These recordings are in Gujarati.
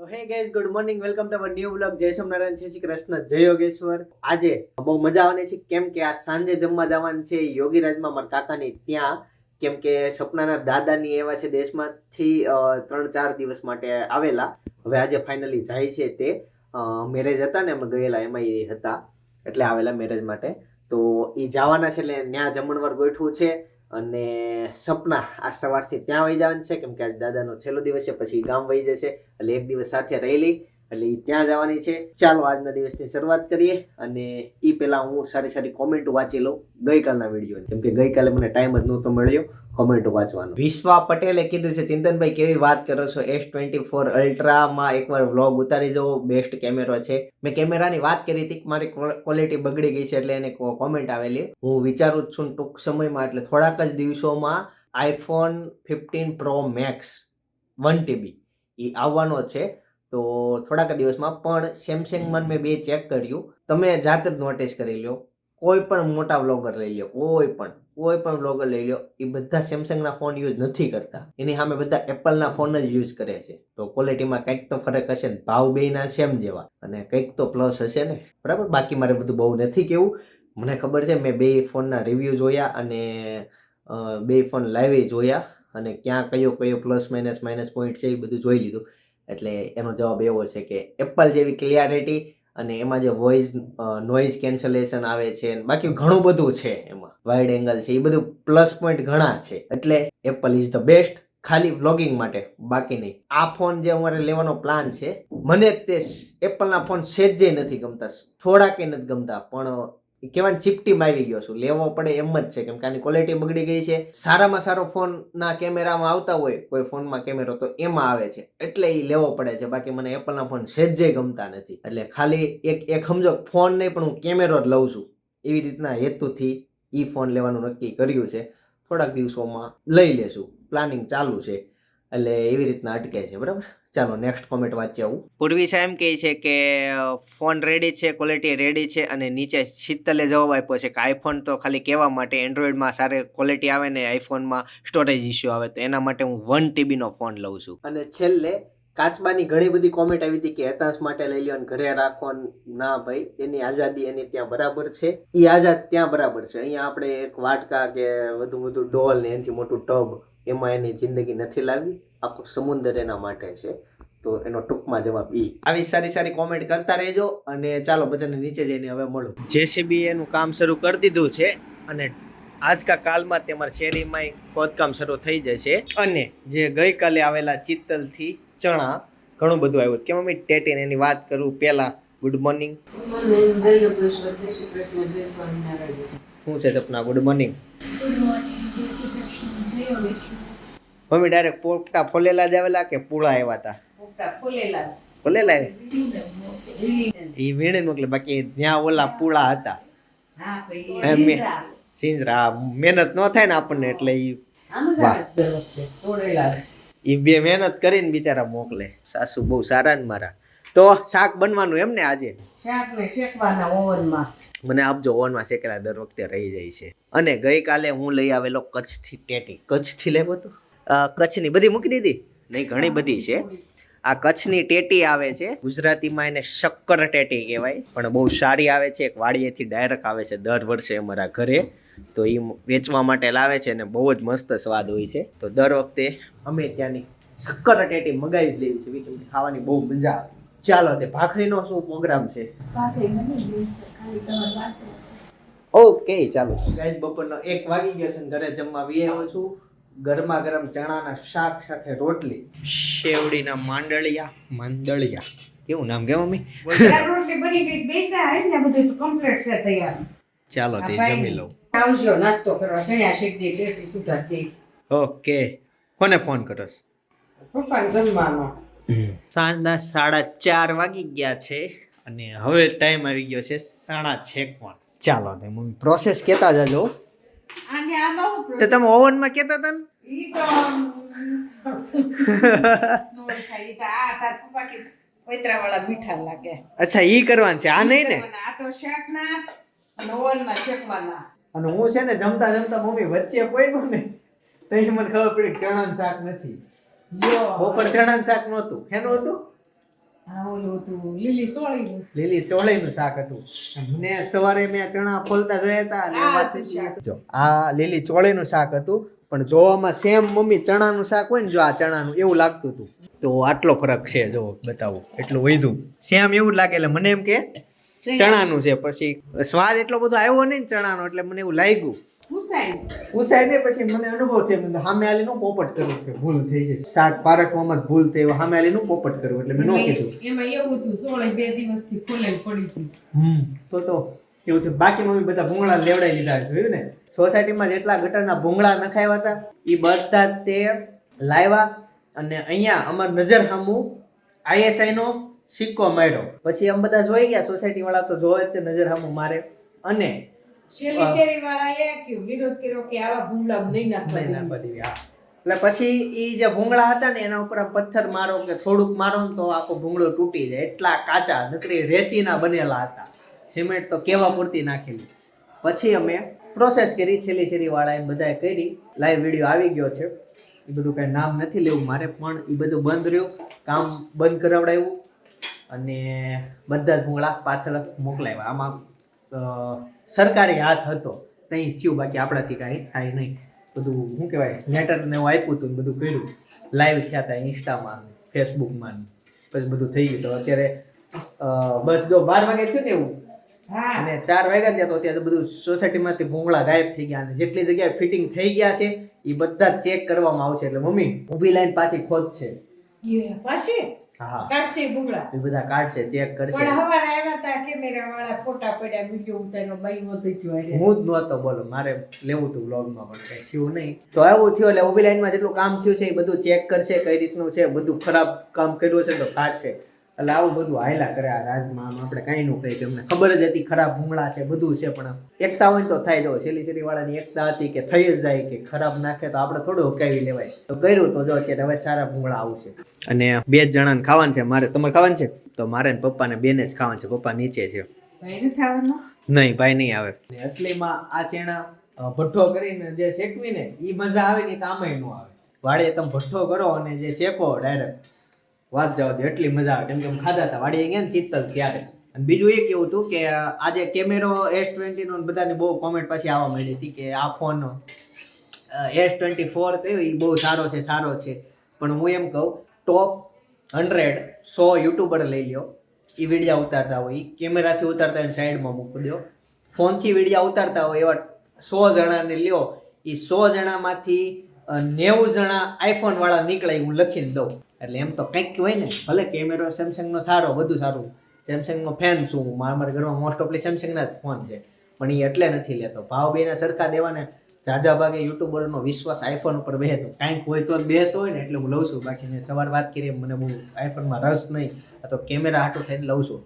તો hey guys good morning welcome to our new blog જય સોમનારાયણ. છે શ્રી કૃષ્ણ. જય યોગેશ્વર. આજે બહુ મજા આવવાની છે, કેમ કે આ સાંજે જમવા જવાનું છે યોગીરાજમાં મારા કાકાની ત્યાં. કેમ કે સપનાના દાદાની એવા છે, દેશમાંથી ત્રણ ચાર દિવસ માટે આવેલા. હવે આજે ફાઇનલી જાય છે તે. મેરેજ હતા ને, અમે ગયેલા એમાં એ હતા. એટલે આવેલા મેરેજ માટે. તો એ જવાના છે એટલે ત્યાં જમણવાર ગોઠવું છે. અને સપના આ સવારથી ત્યાં વહી જવાનું છે, કેમ કે આજે દાદાનો છેલ્લો દિવસ છે, પછી ગામ વહી જશે, એટલે એક દિવસ સાથે રહેલી. એટલે એ ત્યાં જવાની છે. ચાલો આજના દિવસની શરૂઆત કરીએ અને એ પહેલાં હું સારી સારી કોમેન્ટો વાંચી લઉં ગઈકાલના વીડિયો કેમ કે ગઈકાલે મને ટાઈમ જ નહોતો મળ્યો કોમેન્ટો વાંચવાનો. વિશ્વા પટેલે કીધું છે, ચિંતનભાઈ, કેવી વાત કરો છો? એસ ટ્વેન્ટી ફોર અલ્ટ્રામાં એકવાર વ્લોગ ઉતારી જવો. બેસ્ટ કેમેરો છે. મેં કેમેરાની વાત કરી હતી કે મારી ક્વોલિટી બગડી ગઈ છે એટલે એને કોમેન્ટ આવેલી. હું વિચારું છું ટૂંક સમયમાં, એટલે થોડાક જ દિવસોમાં iPhone fifteen pro max one TB એ આવવાનો છે. તો થોડાક દિવસમાં પણ સેમસંગમાં મેં બે ચેક કર્યું. તમે જાતે જ નોટિસ કરી લો કોઈ પણ મોટા વ્લોગર લઈ લો કોઈ પણ કોઈ પણ વ્લોગર લઈ લો એ બધા સેમસંગના ફોન યુઝ નથી કરતા. એની સામે બધા એપલના ફોન જ યુઝ કરે છે. તો ક્વોલિટીમાં કંઈક તો ફરક હશે ને. ભાવ બેના સેમ જેવા. અને કંઈક તો પ્લસ હશે ને. બરાબર? બાકી મારે બધું બહુ નથી કેવું. મને ખબર છે મેં બે ફોનના રિવ્યૂ જોયા અને બે ફોન લાઈવે જોયા. અને ક્યાં કયો કયો પ્લસ માઇનસ માઇનસ પોઈન્ટ છે એ બધું જોઈ લીધું. એટલે એનો જવાબ એવો છે કે એપલ જેવી ક્લિયરિટી અને એમાં જે વોઇસ નોઇઝ કેન્સલેશન આવે છે બાકી ઘણું બધું છે એમાં. વાઇડ એંગલ છે, એ બધું પ્લસ પોઈન્ટ ઘણા છે. એટલે એપલ ઇઝ ધ બેસ્ટ ખાલી વ્લોગિંગ માટે, બાકી નહીં. આ ફોન જે અમારે લેવાનો પ્લાન છે, મને તે એપલના ફોન સેજ જે નથી ગમતા, થોડાક નથી ગમતા, પણ કહેવાય ચીપટીમાં આવી ગયો છું. લેવો પડે એમ જ છે. કેમ કે આની ક્વોલિટી બગડી ગઈ છે. સારામાં સારો ફોનના કેમેરામાં આવતા હોય, કોઈ ફોનમાં કેમેરો, તો એમાં આવે છે. એટલે એ લેવો પડે છે. બાકી મને એપલના ફોન સેજે ગમતા નથી. એટલે ખાલી એક એક સમજો ફોન નહીં, પણ હું કેમેરો જ લઉં છું. એવી રીતના હેતુથી એ ફોન લેવાનું નક્કી કર્યું છે. થોડાક દિવસોમાં લઈ લેશું. પ્લાનિંગ ચાલુ છે. એટલે એવી રીતના અટકે છે બરાબર? ચાલો નેક્સ્ટ કોમેન્ટ વાંચી આવું. પૂર્વી સાહેબ કહે છે કે ફોન રેડી છે ક્વોલિટી રેડી છે અને નીચે શીતલે જવાબ આપ્યો છે કે આઈફોન તો ખાલી કહેવા માટે એન્ડ્રોઈડમાં સારી ક્વોલિટી આવે ને આઈફોનમાં સ્ટોરેજ ઇસ્યુ આવે તો એના માટે હું વન ટીબીનો ફોન લઉં છું. અને છેલ્લે કાચબાની ઘણી બધી કોમેન્ટ આવી હતી કે હેતાંશ માટે લઈ લ્યો ઘરે રાખો ના ભાઈ એની આઝાદી એની ત્યાં બરાબર છે. એ આઝાદ ત્યાં બરાબર છે. અહીંયા આપણે એક વાટકા કે વધુ વધુ ડોલ ને એનાથી મોટું ટબ એમાં એની જિંદગી નથી લાવી આખું સમુદ્ર એના માટે છે. તો એનો ટૂંકમાં જવાબ ઈ. આવી સારી સારી કોમેન્ટ કરતા રહેજો અને ચાલો બધાને નીચે જઈને હવે મળું. જેસીબી એનું કામ શરૂ કરી દીધું છે અને આજકા કાલમાં તેમાં શેરીમાં ખોદકામ શરૂ થઈ જશે. અને જે ગઈકાલે આવેલા ચિત્તલથી ચણા ઘણું બધું આવ્યું. કેમ અમે ટેટીને એની વાત કરું પહેલા? ગુડ મોર્નિંગ શું છે Sapna? Good morning good morning mummy direct પોપટા ફોલેલા જ આવેલા કે પૂળા આવ્યા હતા પોપટા ફૂલેલા ફોલેલા એ? વીણે મોકલે બાકી ત્યાં ઓલા પૂળા હતા. સિંજરા મહેનત ન થાય ને આપણને એટલે એ. ઈ બે મહેનત કરીને બિચારા મોકલે. સાસુ બહુ સારા ને મારા. તો શાક બનવાનું એમ ને આજે? શાકને શેકવાના ઓવનમાં. મને આપજો ઓવનમાં શેકેલા દર વખતે રહી જાય છે. અને ગઈકાલે હું લઈ આવેલો કચ્છથી ટેટી. કચ્છથી લેવો તો? કચ્છની. બધી મૂકી દીધી? નહીં ઘણી બધી છે. આ કચ્છની ટેટી આવે છે. ગુજરાતીમાં એને શક્કર ટેટી કહેવાય. પણ બહુ સારી આવે છે. એક વાડીએથી ડાયરેક્ટ આવે છે દર વર્ષે અમારા ઘરે. તો એ વેચવા માટે લાવે છે અને બહુ જ મસ્ત સ્વાદ હોય છે. તો દર વખતે અમે ત્યાંની શક્કર ટેટી મગાવી જ લેવી છે. ખાવાની બહુ મજા આવે ચાલો તે ભાખરીનો શું પ્રોગ્રામ છે? ઓકે ચાલો. ગાઈસ બપોરનો એક વાગી ગયો છે ઘરે જમવા વી આવ્યો છું. ગરમા ગરમ ચણાના શાક સાથે રોટલી. શેવડીના માંડળિયા માંડળિયા. કેવું નામ કે મમ્મી? રોટલી બની ગઈ છે. બેસા ને બધું તો complete છે તૈયાર. ચાલો તે જમી લઉં. આવજો નાસ્તો કરવા. ચણ્યા શેકની ટેટી સુધારતી. ઓકે. કોને ફોન કરસ પપ્પાને જમવાનો. સાંજના સાડા ચાર વાગી ગયા છે અને હવે ટાઈમ આવી ગયો છે સાડા છેક પણ ચાલો તે મમ્મી પ્રોસેસ કેતા જજો. તો તમે ઓવનમાં કેતા હતા ને? મીઠા લાગે. અચ્છા ઈ કરવાનું છે. આ નહીં ને? આ તો શાકના અને ઓવનમાં શેકવાના. અને હું છે ને જમતા જમતા મમ્મી વચ્ચે કોઈ ને તો મને ખબર પડી કે શાક નથી. બપોર ચણાનું શાક નહોતું. શેનું હતું? આ ઓલું હતું લીલી સોળીનું લીલી ચોળીનું શાક હતું. મને સવારે મેં ચણા ફોલતા જોયા હતા અને એમાંથી જો આ લીલી ચોળીનું શાક હતું પણ જોવામાં સેમ મમ્મી ચણાનું શાક હોય ને જો આ ચણાનું એવું લાગતું હતું. તો આટલો ફરક છે જો બતાવો એટલું વધ્યું. સેમ એવું લાગે એટલે મને એમ કે ચણાનું છે પછી સ્વાદ એટલો બધો આવ્યો નહીં ને ચણાનો એટલે મને એવું લાગ્યું. નહીં પછી મને અનુભવ છે મેં સામે આલીનું પોપટ કર્યું કે ભૂલ થઈ છે શાક પારખવામાં ભૂલ થઈ સામે આલીનું પોપટ કર્યું એટલે મેં ન કીધું. એમાં એવું હતું સોળી બે દિવસથી ફૂલે પડી હતી. હમ તો તો એવું છે બાકી મમ્મી બધા ભૂંગળા લેવડાવી દીધા જોયું ને? સોસાયટીમાં જેટલા ગટરના ભૂંગળા નખાવ્યા હતા. એ બધા તે લાવ્યા અને અહીંયા અમાર નજર સામું આઈએસઆઈ નો સિક્કો માર્યો. પછી આમ બધા જોઈ ગયા સોસાયટી વાળા તો જોવે જ તે નજર સામું મારે. અને શેરી શેરી વાળા એ કયું વિરોધ કર્યો કે આવા ભૂંગળા નહીં નાખવા નહીં નાખવા દેવી. દેવી, હા. એટલે પછી ઈ જે ભૂંગળા હતા ને એના ઉપર પથ્થર મારો કે થોડુંક મારો ને તો આખો ભૂંગળો તૂટી જાય. એટલા કાચા નકરી રેતીના બનેલા હતા. સિમેન્ટ તો કેવા પૂરતી નાખેલી. પછી અમે પ્રોસેસ કરી છેલ્લી છેલ્લી વાળા બધાએ કરી. લાઈવ વીડિયો આવી ગયો છે. એ બધું કાંઈ નામ નથી લેવું મારે પણ એ બધું બંધ રહ્યું. કામ બંધ કરાવડાવ્યું. અને બધા જ ભૂંગળા પાછળ મોકલાવ્યા. આમાં સરકારી હાથ હતો. ત્યાં થયું બાકી આપણાથી કાંઈ થાય નહીં. બધું શું કહેવાય લેટર ને એવું આપ્યું હતું બધું કર્યું. લાઈવ થયા હતા ઇન્સ્ટામાં ફેસબુકમાં પછી બધું થઈ ગયું. તો અત્યારે બસ જો બાર વાગે છે ને એવું. અને ચાર વાગ્યા ત્યાં તો અત્યારે બધું સોસાયટીમાંથી ભૂંગળા ગાયબ થઈ ગયા અને જેટલી જગ્યાએ ફિટિંગ થઈ ગયા છે એ બધા ચેક કરવામાં આવશે. એટલે મમ્મી ઊભી લાઈન પાછી ખોદ છે પાછી? કાઢશે ભૂગળા. એ બધા કાઢશે ચેક કરશે. પણ હવારે આવ્યા હતા કેમેરા વાળા ફોટા પડ્યા વિડિયો ઉતારનો બાઈ વધુ હારે. હું જ નહોતો બોલો મારે લેવું હતું વ્લોગમાં પણ કઈ થયું નહીં. તો આવું થયું એટલે ઊભી લાઈનમાં જેટલું કામ થયું છે એ બધું ચેક કરશે કઈ રીતનું છે બધું ખરાબ કામ કર્યું છે તો કાઢશે. એટલે આવું બધું હાયલા કરે આ રાજમાં. આપણે કાંઈ નું કહીએ અમને ખબર જ હતી ખરાબ ભૂંગળા છે બધું છે પણ એકતા હોય તો થાય જો. છેલ્લી છેલ્લી વાળાની એકતા હતી કે થઈ જ જાય કે ખરાબ નાખે તો આપણે થોડું હકાવી લેવાય. તો કર્યું તો જો અત્યારે હવે સારા ભૂંગળા આવશે. અને બે જ જણાને ખાવાનું છે મારે તમારે ખાવાનું છે? તો મારે ને પપ્પાને બેને જ ખાવાનું છે પપ્પા નીચે છે. નહીં ભાઈ નહીં આવે. અસલીમાં આ ચેણા ભઠ્ઠો કરીને જે શેકવી ને એ મજા આવે ને તો આમાં નો આવે. વાળે તમે ભઠ્ઠો કરો અને જે શેકો ડાયરેક્ટ વાત જવા દો, એટલી મજા આવે. કેમ કે ખાધા હતા, વાડીએ ગયા ને ચિત્તલ ત્યારે. અને બીજું એક એવું હતું કે, આજે કેમેરો એસ ટ્વેન્ટી નો બધાની બહુ કોમેન્ટ પછી આવવા માંડી હતી કે, આ ફોન એસ ટ્વેન્ટી ફોર કયો એ બહુ સારો છે સારો છે. પણ હું એમ કહું ટોપ હંડ્રેડ સો યુટ્યુબર લઈ લ્યો એ વિડીયા ઉતારતા હોય કેમેરાથી ઉતારતા હોય સાઈડમાં મૂકી દો. ફોનથી વિડીયા ઉતારતા હોય એવા સો જણાને લ્યો એ સો જણામાંથી નેવું જણા આઈફોન વાળા નીકળે હું લખીને દઉં. એટલે એમ તો કંઈક હોય ને, ભલે કેમેરો સેમસંગનો સારો બધું સારું. સેમસંગનો ફેન છું મારા મારા ઘરમાં મોસ્ટ ઓફલી સેમસંગના જ ફોન છે. પણ એ એટલે નથી લેતો. ભાવ બેના સરખા દેવાને, ઝાઝા ભાગે યુટ્યુબરનો વિશ્વાસ આઈફોન ઉપર બેહતો કાંઈક હોય તો જ બેહતો હોય ને, એટલે હું લઉં છું. બાકી મેં સવાર વાત કરી, મને બહુ આઈફોનમાં રસ નહીં. આ તો કેમેરા હાટું થઈને લઉં છું.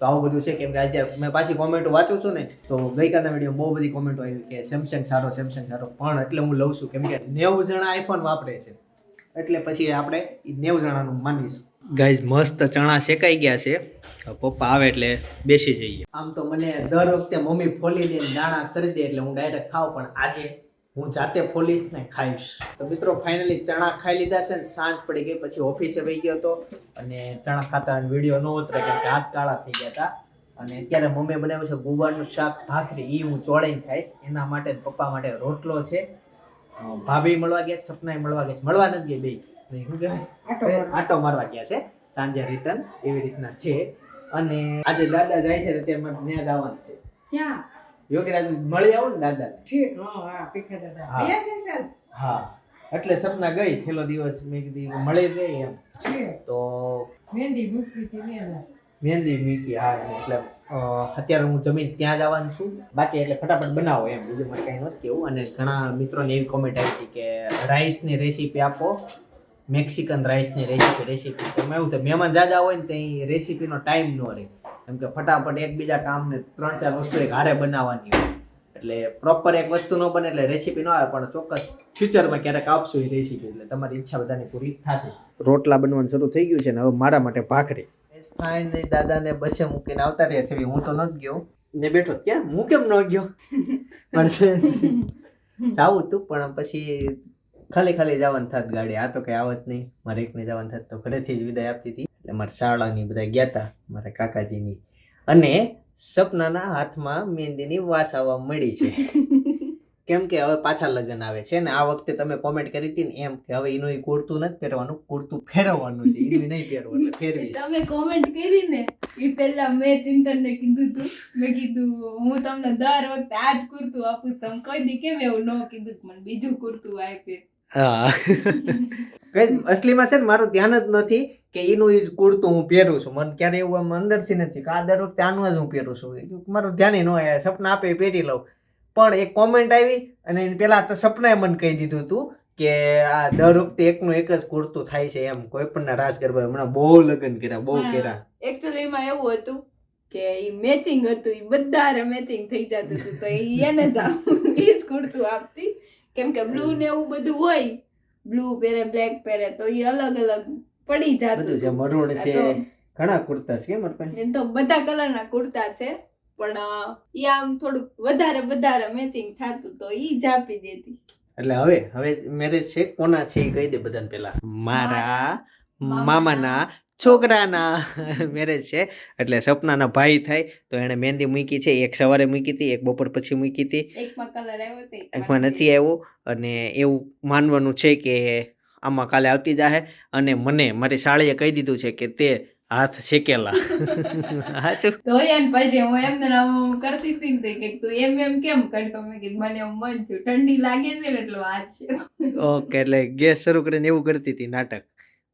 તો આવું બધું છે કેમ કે આજે મેં પાછી કોમેન્ટો વાંચું છું ને, તો ગઈકાલના વીડિયો બહુ બધી કોમેન્ટો આવી કે સેમસંગ સારો સેમસંગ સારો. પણ એટલે હું લઉં છું. કેમ કે નેવું જણા આઈફોન વાપરે છે. એટલે પછી આપણે નેવું જણાનું માનીશું. ગાઈઝ મસ્ત ચણા શેકાઈ ગયા છે. પપ્પા આવે એટલે બેસી જઈએ. આમ તો મને દર વખતે મમ્મી ફોલી દે ને દાણા કરી દે એટલે હું ડાયરેક્ટ ખાઉં પણ આજે હું જાતે ફોલીશ ને ખાઈશ. તો મિત્રો ફાઇનલી ચણા ખાઈ લીધા છે ને સાંજ પડી ગઈ પછી ઓફિસે વહી ગયો હતો અને ચણા ખાતા વીડિયો ન ઉતરે કેમ કે હાથ કાળા થઈ ગયા હતા. અને અત્યારે મમ્મીએ બનાવ્યું છે ગુવારનું શાક ભાખરી એ હું ચોળીને ખાઈશ. એના માટે પપ્પા માટે રોટલો છે. ભાભી મળવા ગયા છે, સપનાએ મળવા ગયા છે. મળવા નથી ગયા બે. આટો મારવા. ગયા છે સાંજે રિટર્ન એવી રીતના છે. અને આજે દાદા જાય છે તો તે મારે ત્યાં જવાનું છે. ક્યાં? યોગીરાજ મળી આવું ને દાદા? ઠીક. હા પીખા દાદા. એટલે સપના ગઈ છેલ્લો દિવસ મેં કીધી મળી ગઈ એમ. તો મહેંદી મૂકી હતી મહેંદી મીકી હા એટલે અત્યારે હું જમીન ત્યાં જવાનું છું. બાકી એટલે ફટાફટ બનાવો એમ. બીજું મને કંઈ નથી કેવું. અને ઘણા મિત્રોને એવી કોમેન્ટ આવી હતી કે રાઈસની રેસીપી આપો. મેક્સિકન રાઈસની રેસીપી રેસીપી એમાં એવું થાય, મહેમાન જાજા હોય ને ત્યાં રેસીપીનો ટાઈમ ન રહે. કેમ કે ફટાફટ એકબીજા કામને ત્રણ ચાર વસ્તુ એક હારે બનાવવાની હોય. એટલે પ્રોપર એક વસ્તુ ન બને એટલે રેસીપી ન આવે, પણ ચોક્કસ ફ્યુચરમાં ક્યારેક આપશું એ રેસીપી એટલે તમારી ઈચ્છા બધાની પૂરી થશે. રોટલા બનવાનું શરૂ થઈ ગયું છે ને, હવે મારા માટે ભાખરી. ફાઇન દાદાને બસે મૂકીને આવતા રહ્યા છે. હું તો નથી ગયો. ને બેઠો ત્યાં. હું કેમ ન ગયો? પણ જાવું તું, પણ પછી ખાલી ખાલી જવાનું થાત ગાડી. આ તો કઈ આવત નહીં. મારે એકને જવાનું થાત તો ઘરેથી જ વિદાય આપતી હતી. એટલે મારા શાળાની બધા ગયા હતા મારા કાકાજીની. અને સપનાના હાથમાં મહેંદીની વાસ આવવા મળી છે. કેમ કે હવે પાછા લગ્ન આવે છે ને આ વખતે તમે કોમેન્ટ કરી હતી ને એમ કે હવે એનું એ કુર્તું નથી પહેરવાનું કુર્તું ફેરવવાનું છે એનું નહીં પહેરવું એટલે ફેરવી તમે કોમેન્ટ કરી ને એ પહેલા મેં ચિંતનને કીધું તું. મેં કીધું હું તમને દર વખતે આ જ કુર્તું આપું. તમે કોઈ દી કેમ એવું ન કીધું મને બીજું કુર્તું આપે. હા. કઈ અસલીમાં છે ને મારું ધ્યાન જ નથી કે એનું એ કુર્તું હું પહેરું છું. મને ક્યારે એવું આમ અંદરથી નથી કે આ દર વખતે આનું જ હું પહેરું છું. મારું ધ્યાન ન સપના આપે પહેરી લઉં. પણ એક કોમેન્ટ આવી અને પેલા તો સપનાએ મને કહી દીધું હતું કે આ દર વખતે એકનું એક જ કુર્તું થાય છે એમ. કોઈ પણ રાજ ગરબા હમણાં બહુ લગ્ન કર્યા બહુ કર્યા. એકચ્યુઅલી માં એવું હતું કે ઈ મેચિંગ હતું ઈ બધા મેચિંગ થઈ જતું હતું. તો એને જ એ જ કુર્તું આપતી. કેમ કે બ્લુ ને એવું બધું હોય બ્લુ પહેરે બ્લેક પહેરે તો ઈ અલગ અલગ પડી જતું બધું છે મરૂણ છે ઘણા કુર્તા છે મારી પાસે એમ તો બધા કલરના કુર્તા છે. પણ એ આમ થોડુંક વધારે વધારે મેચિંગ થતું તો ઈ જ આપી દેતી. એટલે હવે હવે મેરેજ છે? કોના છે? એ કહી દે બધાને પેલા મારા મામાના છોકરાના મેરેજ છે. એટલે સપનાના ભાઈ થાય તો એણે મહેંદી મૂકી છે. એક સવારે મૂકી હતી એક બપોર પછી મૂકી હતી. એકમાં કલર આવ્યો એકમાં નથી આવ્યો. અને એવું માનવાનું છે કે આમાં કાલે આવતી જાહે. અને મને મારી શાળીએ કહી દીધું છે કે તે હાથ શેકેલા. સાચું ધોયા ને પછી હું એમને આમ કરતી હતી ને કે તું એમ એમ કેમ કરતો? મેં કીધું મને એમ મન થયું. ઠંડી લાગે છે ને એટલે છે. ઓકે એટલે ગેસ શરૂ કરીને એવું કરતી હતી નાટક.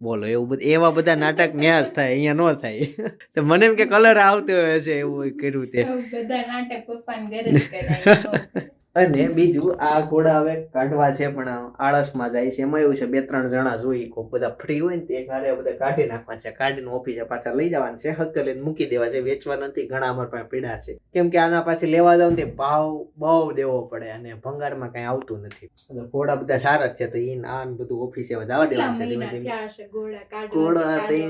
બોલો એવું બધું એવા બધા નાટક ન્યાસ થાય અહીંયા ન થાય. તો મને એમ કે કલર આવતો હશે એવું કર્યું તે બધા નાટક પપ્પાને ઘરે જ કરાય. અને બીજું આ ઘોડા હવે કાઢવા છે પણ આળસમાં જાય છે. એમાં એવું છે બે ત્રણ જણા જોઈ કોક બધા ફ્રી હોય ને તે ઘરે બધા કાઢી નાખવા છે. કાઢીને ઓફિસે પાછા લઈ જવાના છે હક્કલીને મૂકી દેવા છે. વેચવા નથી ઘણા અમારા પાસે પીડા છે. કેમ કે આના પાસે લેવા જાવ તે ભાવ બહુ દેવો પડે અને ભંગારમાં કઈ આવતું નથી. એટલે ઘોડા બધા સારા જ છે તો ઈન આ બધું ઓફિસે જવા દેવાનું છે. ધીમે ધીમે ઘોડા તે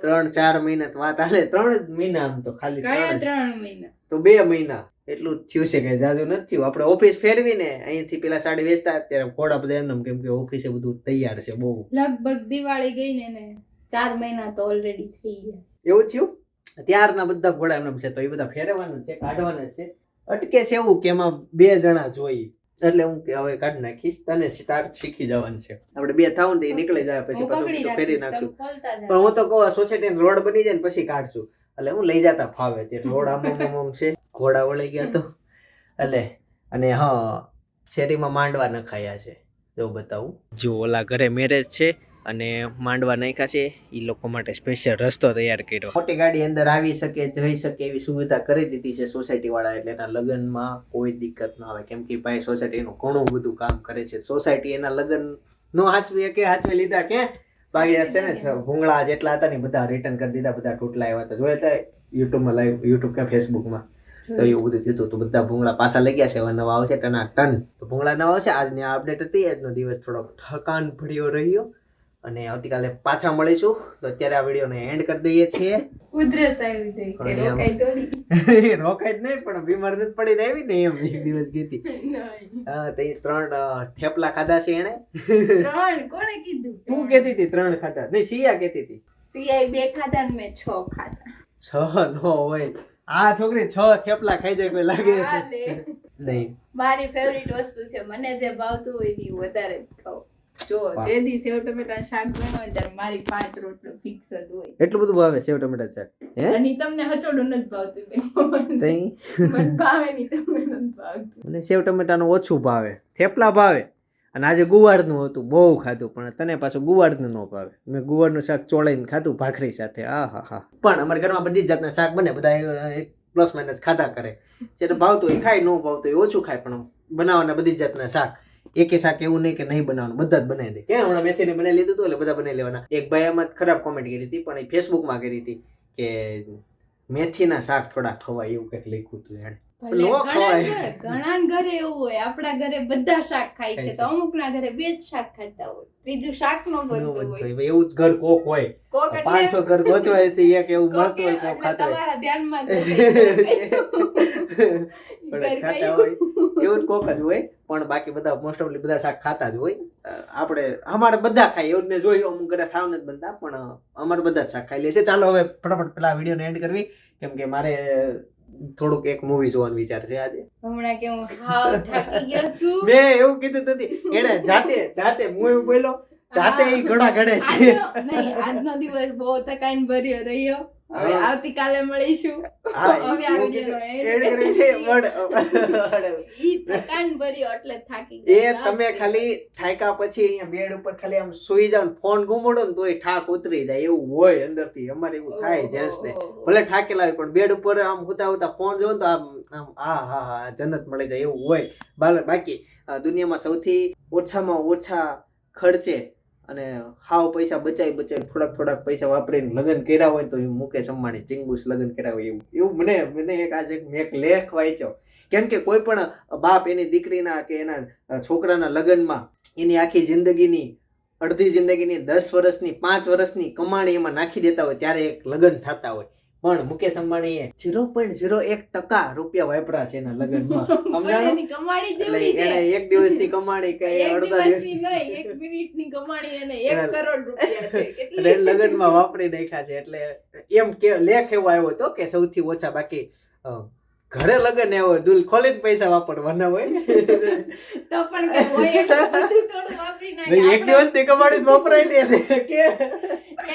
ત્રણ ચાર મહિના વાત હાલે ત્રણ જ મહિના આમ તો ખાલી. ત્રણ મહિના? તો બે મહિના. એટલું જ થયું છે કે જાજુ નથી થયું. આપણે ઓફિસ ફેરવીને અહીંથી પેલા સાડી વેચતા ત્યારે ઘોડા બધા એમને એમ કેમ કે ઓફિસે બધું તૈયાર છે બહુ. લગભગ દિવાળી ગઈ ને ને ચાર મહિના તો ઓલરેડી થઈ ગયા. એવું થયું? ત્યારના બધા ઘોડા એમને છે તો એ બધા ફેરવાના છે કાઢવાના છે. અટકે છે એવું કે એમાં બે જણા જોઈ એટલે હું કે હવે કાઢી નાખીશ તને સ્ટાર્ટ શીખી જવાનું છે. આપણે બે થાવ ને નીકળી જાય પછી પાછું ફેરી નાખશું. પણ હું તો કહું સોસાયટી રોડ બની જાય ને પછી કાઢશું. એટલે હું લઈ જતા ફાવે તે રોડ આમ આમ છે. ઘોડા વળી ગયા તો એટલે અને હા શેરીમાં માંડવા નખાયા છે જો બતાવું જો ઓલા ઘરે મેરેજ છે અને માંડવા નાખ્યા છે એ લોકો માટે સ્પેશિયલ રસ્તો તૈયાર કર્યો મોટી ગાડી અંદર આવી શકે જઈ શકે એવી સુવિધા કરી દીધી છે સોસાયટી વાળા એટલે એના લગ્નમાં કોઈ દિક્કત ના આવે કેમ કે ભાઈ સોસાયટીનું ઘણું બધું કામ કરે છે સોસાયટી એના લગ્ન નો હાચવી કે હાચવી લીધા કે બાકી છે ને ભૂંગળા જેટલા હતા ને બધા રિટર્ન કરી દીધા બધા ટૂટલા આવ્યા હતા જોયા હતા યુટ્યુબમાં લાઈવ યુટ્યુબ કે ફેસબુકમાં તો એવું બધું થયું તો બધા ભૂંગળા પાછા લઈ ગયા છે. હવે નવા આવશે ટના ટન. તો ભૂંગળા નવા આવશે. આજની આ અપડેટ હતી. આજનો દિવસ થોડોક થકાન ભર્યો રહ્યો. અને આવતીકાલે પાછા મળીશું. તો અત્યારે આ વિડીયોને એન્ડ કરી દઈએ છીએ. કુદરત આવી ગઈ રોકાઈ થોડી રોકાય જ નહીં પણ બીમાર નથી પડી આવી ને એમ એક દિવસ ગીતી તો ત્રણ થેપલા ખાધા છે એને ત્રણ? કોણે કીધું? તું કહેતી હતી ત્રણ ખાધા. નહીં સિયા કહેતી હતી. સિયા બે ખાધા ને મેં છ ખાધા. છ નો હોય. આ છોકરી છ થેપલા ખાઈ જાય કોઈ લાગે નહીં. મારી ફેવરિટ વસ્તુ છે. મને જે ભાવતું હોયની વધારે ખાઉં. જો. જે દી સેવ ટમેટા શાક બનાવે ત્યારે મારી પાંચ રોટલો ફિક્સ જ હોય. એટલું બધું ભાવે સેવ ટમેટા શાક? હે? અને તમને હચોડું નથી ભાવતું બેન. મને ભાવે નહીં તમને નથી ભાવતું. મને સેવ ટમેટાનું ઓછું ભાવે. થેપલા ભાવે. અને આજે ગુવારનું હતું, બહુ ખાધું, પણ તને પાછું ગુવારનું ન ભાવે. મેં ગુવારનું શાક ચોળાઈને ખાધું, ભાખરી સાથે. આ હા હા પણ અમારા ઘરમાં બધી જાતના શાક બને, બધા પ્લસ માઇનસ ખાધા કરે. જેને ભાવતું એ ખાય, ન ભાવતું હોય ઓછું ખાય, પણ બનાવવાના બધી જાતના શાક. એકે શાક એવું નહીં કે નહીં બનાવવાનું, બધા જ બનાવી દે. કે હમણાં બેસીને બનાવી લીધું હતું એટલે બધા બનાવી લેવાના. એક ભાઈ એમાં ખરાબ કોમેન્ટ કરી હતી, પણ એ ફેસબુકમાં કરી હતી કે મેથીના શાક થોડા ખવાય એવું કંઈક લખ્યું હતું એણે. નો ઘણા ખવાય. ઘરે ઘણા ઘરે એવું હોય. આપણા ઘરે બધા શાક ખાય છે. તો અમુક ના ઘરે બે જ શાક ખાતા હોય. ત્રીજું શાક નો બનતું હોય. એવું જ ઘર કોક હોય. કોક પાંચસો ઘર ગોતવાય છે એક એવું મળતું હોય કોક ખાતા તમારા ધ્યાનમાં પણ ખાતા. હોય. એવું જ કોક જ હોય. પણ બાકી બધા મોસ્ટ ઓફલી બધા શાક ખાતા જ હોય. આપણે અમારે બધા ખાય એવું મેં જોયું. અમુક ઘરે ખાવ નથી બનતા. પણ અમારે બધા જ શાક ખાઈ લે છે. ચાલો હવે ફટાફટ પેલા વિડીયોને એન્ડ કરવી. કેમ કે મારે થોડુંક એક મૂવી જોવાનો વિચાર છે આજે. હમણાં કે હું હાવ થાકી ગયો છું. મેં એવું કીધું નથી. એને જાતે જાતે હું એવું બોલ્યો જાતે ઈ ઘડા ઘડે છે. નહીં આજનો દિવસ બહુ થકાન ભર્યો રહ્યો. હવે. આવતીકાલે મળીશું. હવે આવી છે ઈ થકાન ભર્યો એટલે થાકી એ તમે ખાલી થાક્યા પછી અહીંયા બેડ ઉપર ખાલી આમ સુઈ જાવ ફોન ગુમડો ને તોય ઠાક ઉતરી જાય. એવું હોય અંદરથી. અમારે એવું થાય જેન્ટ્સ ને ભલે ઠાકેલા હોય પણ બેડ ઉપર આમ હુતા હુતા ફોન જોવો તો આમ આમ આ હા હા જન્નત મળી જાય એવું હોય. બાલ- બાકી આ દુનિયામાં સૌથી ઓછામાં ઓછા ખર્ચે અને હાવ પૈસા બચાવી બચાવી થોડાક થોડાક પૈસા વાપરીને લગ્ન કર્યા હોય તો એ મુકેશ અંબાણી ચિંગુસ લગ્ન કર્યા હોય એવું. એવું મને મને એક આજે મેં એક લેખ વાંચ્યો. કેમ કે કોઈ પણ બાપ એની દીકરીના કે એના છોકરાના લગ્નમાં એની આખી જિંદગીની, અડધી જિંદગીની, દસ વર્ષની, પાંચ વર્ષની કમાણી એમાં નાખી દેતા હોય, ત્યારે એક લગ્ન થતા હોય. પણ મુકેશ અંબાણીએ ઝીરો પોઈન્ટ ઝીરો એક ટકા રૂપિયા વાપરા છે એના લગ્નમાં. કમાણી એને એક દિવસની કમાણી કે અડધા દિવસ એક મિનિટની કમાણી અને એક કરોડ રૂપિયા છે. લગ્નમાં વાપરી નાખ્યા છે. એટલે એમ કે લેખ એવો આવ્યો હતો કે સૌથી ઓછા બાકી ઘરે લગન એવો દુલ ખોલીને પૈસા વાપરવાના હોય. તો પણ હોય થોડું વાપરી નાખે. એક દિવસની કમાણી જ વપરાય ને કે?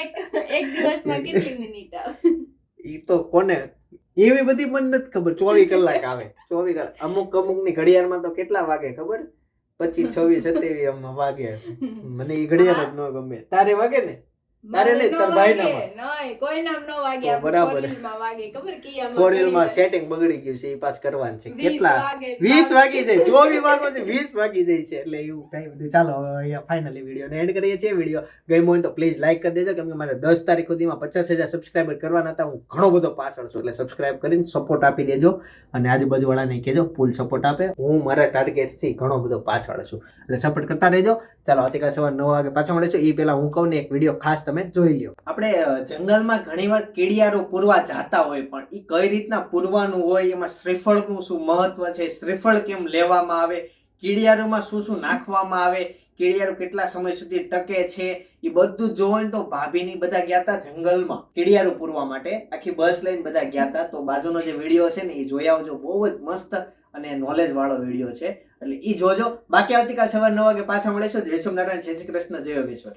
એક એક દિવસમાં કેટલી મિનિટ આવે? ઈ તો કોને? એવી બધી મને નથી ખબર. ચોવીસ કલાક આવે. ચોવીસ કલાક. અમુક અમુકની ઘડિયાળમાં તો કેટલા વાગે ખબર? પચીસ છવ્વીસ સત્યાવીસ એમ વાગે. મને એ ઘડિયાળ જ ન ગમે. તારે વાગે ને? તારે નહીં, તાર ભાઈ ના નહીં, નામ નો વાગે. બરાબર. વાગે. ખબર કે ફોર વ્હીલમાં સેટિંગ બગડી ગયું છે એ પાસ કરવાનું છે. કેટલા? વાગે, વીસ વાગી જાય. ચોવીસ વાગો છે વીસ વાગી જાય છે. એટલે એવું કઈ બધું. ચાલો અહીંયા ફાઇનલી વીડિયો એન્ડ કરીએ છીએ. વીડિયો ગમ્યો હોય તો પ્લીઝ લાઈક કરી દેજો. કેમ કે મારે દસ તારીખ સુધીમાં પચાસ હજાર સબસ્ક્રાઇબર કરવાના હતા. હું ઘણો બધો પાછળ છું. એટલે સબસ્ક્રાઇબ કરીને સપોર્ટ આપી દેજો. અને આજુબાજુ વાળાને કહેજો ફૂલ સપોર્ટ આપે. હું મારા ટાર્ગેટથી ઘણો બધો પાછળ છું. એટલે સપોર્ટ કરતા રહેજો. ચાલો આવતીકાલે સવાર નવ વાગે પાછા મળીશું. એ પહેલા હું કહું ને એક વીડિયો ખાસ તમે જોઈ લ્યો. આપણે જંગલમાં ઘણીવાર કીડિયારો પૂરવા જાતા હોય પણ એ કઈ રીતના પૂરવાનું હોય, એમાં શ્રીફળનું શું મહત્વ છે, શ્રીફળ કેમ લેવામાં આવે, કીડિયારોમાં શું શું નાખવામાં આવે, કીડિયારો કેટલા સમય સુધી ટકે છે એ બધું જોવાનું તો ભાભીની બધા ગયા હતા જંગલમાં. કીડિયારો પૂરવા માટે આખી બસ લઈને બધા ગયા હતા તો બાજુનો જે વીડિયો છે ને એ જોઈ આવજો. બહુ જ મસ્ત અને નોલેજ વાળો વીડિયો છે. એટલે એ જોજો. બાકી આવતીકાલ સવાર નવ વાગે પાછા મળીશું. જય સોમનારાયણ જય શ્રી કૃષ્ણ, જય યોગેશ્વર.